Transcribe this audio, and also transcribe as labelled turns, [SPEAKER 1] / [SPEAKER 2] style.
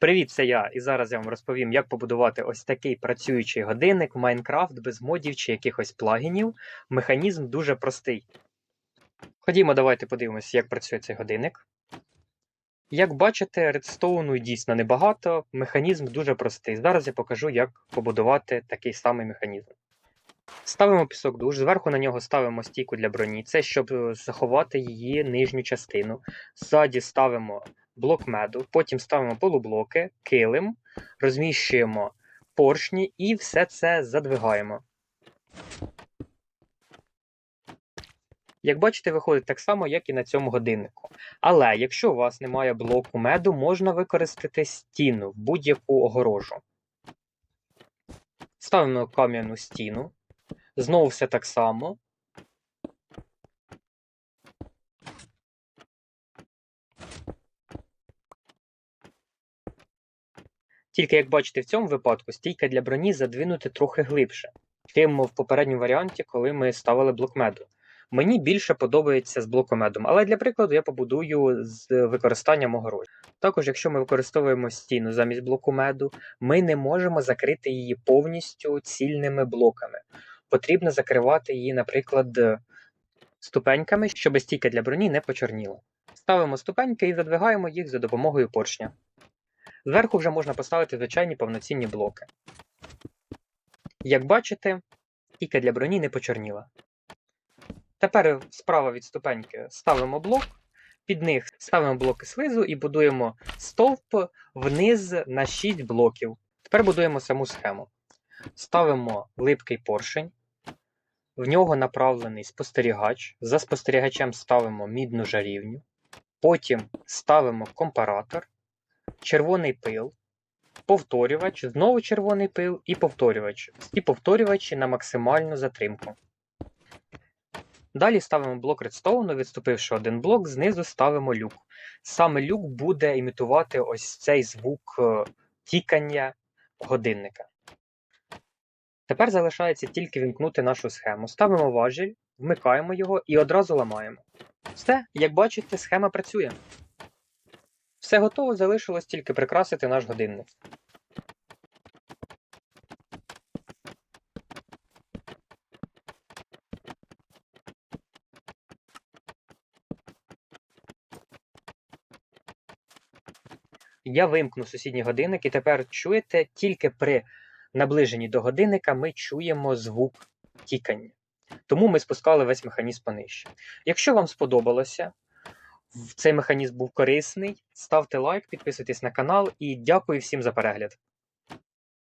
[SPEAKER 1] Привіт, це я, і зараз я вам розповім, як побудувати ось такий працюючий годинник в Майнкрафт без модів чи якихось плагінів. Механізм дуже простий. Ходімо, давайте подивимося, як працює цей годинник. Як бачите, редстоуну дійсно небагато, механізм дуже простий. Зараз я покажу, як побудувати такий самий механізм. Ставимо пісок душ, зверху на нього ставимо стійку для броні, це щоб е, заховати її нижню частину. Ззаді ставимо блок меду, потім ставимо полублоки, килим, розміщуємо поршні і все це задвигаємо. Як бачите, виходить так само, як і на цьому годиннику. Але якщо у вас немає блоку меду, можна використати стіну, в будь-яку огорожу. Ставимо кам'яну стіну. Знову все так само. Тільки, як бачите, в цьому випадку стійка для броні задвинути трохи глибше, чим в попередньому варіанті, коли ми ставили блок меду. Мені більше подобається з блокомедом, але для прикладу я побудую з використанням огорожі. Також, якщо ми використовуємо стіну замість блоку меду, ми не можемо закрити її повністю цільними блоками. Потрібно закривати її, наприклад, ступеньками, щоб стійка для броні не почорніла. Ставимо ступеньки і задвигаємо їх за допомогою поршня. Зверху вже можна поставити звичайні повноцінні блоки. Як бачите, стійка для броні не почорніла. Тепер справа від ступеньки ставимо блок, під них ставимо блоки слизу і будуємо стовп вниз на 6 блоків. Тепер будуємо саму схему. Ставимо липкий поршень, в нього направлений спостерігач. За спостерігачем ставимо мідну жарівню. Потім ставимо компаратор, червоний пил, повторювач, знову червоний пил і повторювач. Всі повторювачі на максимальну затримку. Далі ставимо блок редстоуну, відступивши один блок, знизу ставимо люк. Саме люк буде імітувати ось цей звук е, тікання годинника. Тепер залишається тільки вімкнути нашу схему. Ставимо важіль, вмикаємо його і одразу ламаємо. Все, як бачите, схема працює. Все готово, залишилось тільки прикрасити наш годинник. Я вимкну сусідній годинник, і тепер чуєте, тільки при наближенні до годинника ми чуємо звук тікання. Тому ми спускали весь механізм понижче. Якщо вам сподобалося, цей механізм був корисний, ставте лайк, підписуйтесь на канал і дякую всім за перегляд.